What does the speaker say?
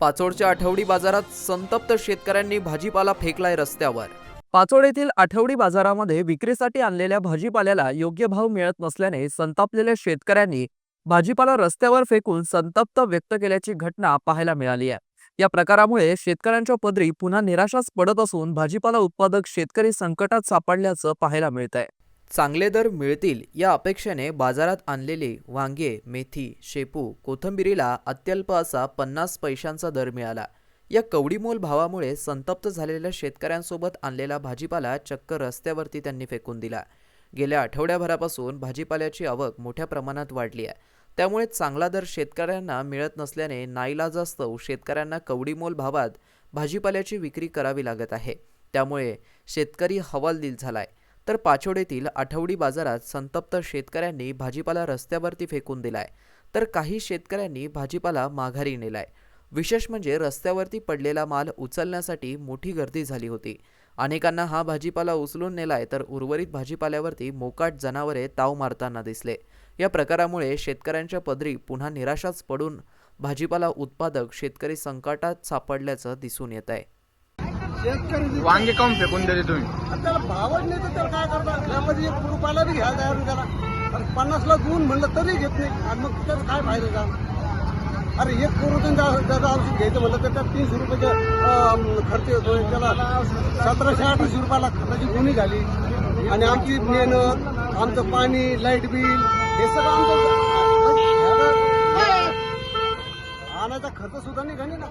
पाचोडच्या आठवडी बाजारात संतप्त शेतकऱ्यांनी भाजीपाला फेकलाय रस्त्यावर. पाचोड येथील आठवडी बाजारामध्ये विक्रीसाठी आणलेल्या भाजीपाल्याला योग्य भाव मिळत नसल्याने संतापलेल्या शेतकऱ्यांनी भाजीपाला रस्त्यावर फेकून संतप्त व्यक्त केल्याची घटना पाहायला मिळाली आहे. या प्रकारामुळे शेतकऱ्यांच्या पदरी पुन्हा निराशाच पडत असून भाजीपाला उत्पादक शेतकरी संकटात सापडल्याचं पाहायला मिळत आहे चांगले दर मिळतील या अपेक्षेने बाजारात आणलेले वांगे मेथी शेपू कोथंबिरीला अत्यल्प असा पन्नास पैशांचा दर मिळाला. या कवडीमोल भावामुळे संतप्त झालेल्या शेतकऱ्यांसोबत आणलेला भाजीपाला चक्क रस्त्यावरती त्यांनी फेकून दिला. गेल्या आठवड्याभरापासून भाजीपाल्याची आवक मोठ्या प्रमाणात वाढली आहे. त्यामुळे चांगला दर शेतकऱ्यांना मिळत नसल्याने नाईलाजास्तव शेतकऱ्यांना कवडीमोल भावात भाजीपाल्याची विक्री करावी लागत आहे. त्यामुळे शेतकरी हवालदिल झालाय. तर पाचोडेतील आठवडी बाजारात संतप्त शेतकऱ्यांनी भाजीपाला रस्त्यावरती फेकून दिलाय. तर काही शेतकऱ्यांनी भाजीपाला माघारी नेलाय. विशेष म्हणजे रस्त्यावरती पडलेला माल उचलण्यासाठी मोठी गर्दी झाली होती. अनेकांना हा भाजीपाला उचलून नेलाय तर उर्वरित भाजीपाल्यावरती मोकाट जनावरे ताव मारताना दिसले. या प्रकारामुळे शेतकऱ्यांच्या पदरी पुन्हा निराशाच पडून भाजीपाला उत्पादक शेतकरी संकटात सापडल्याचं दिसून येत आहे शेतकरी वांगे काऊन फेकून दिले तुम्ही? त्याला भावच नाही तर त्याला काय करतात यामध्ये एक रुपयाला बी घ्यायला तयार त्याला. आणि पन्नासला दोन म्हणलं तरी घेत नाही. आणि मग त्याला काय फायदा का अरे एक करोडून त्याचं औषध घ्यायचं म्हणलं तर त्यात तीनशे रुपयाचा अं, खर्च येतोय. त्याला सतराशे अठराशे रुपयाला खताची गुन्ही झाली. आणि आमची मेहनत आमचं पाणी लाइट बिल हे सगळं आमचं आणायचा खर्च सुद्धा नाही घाली ना.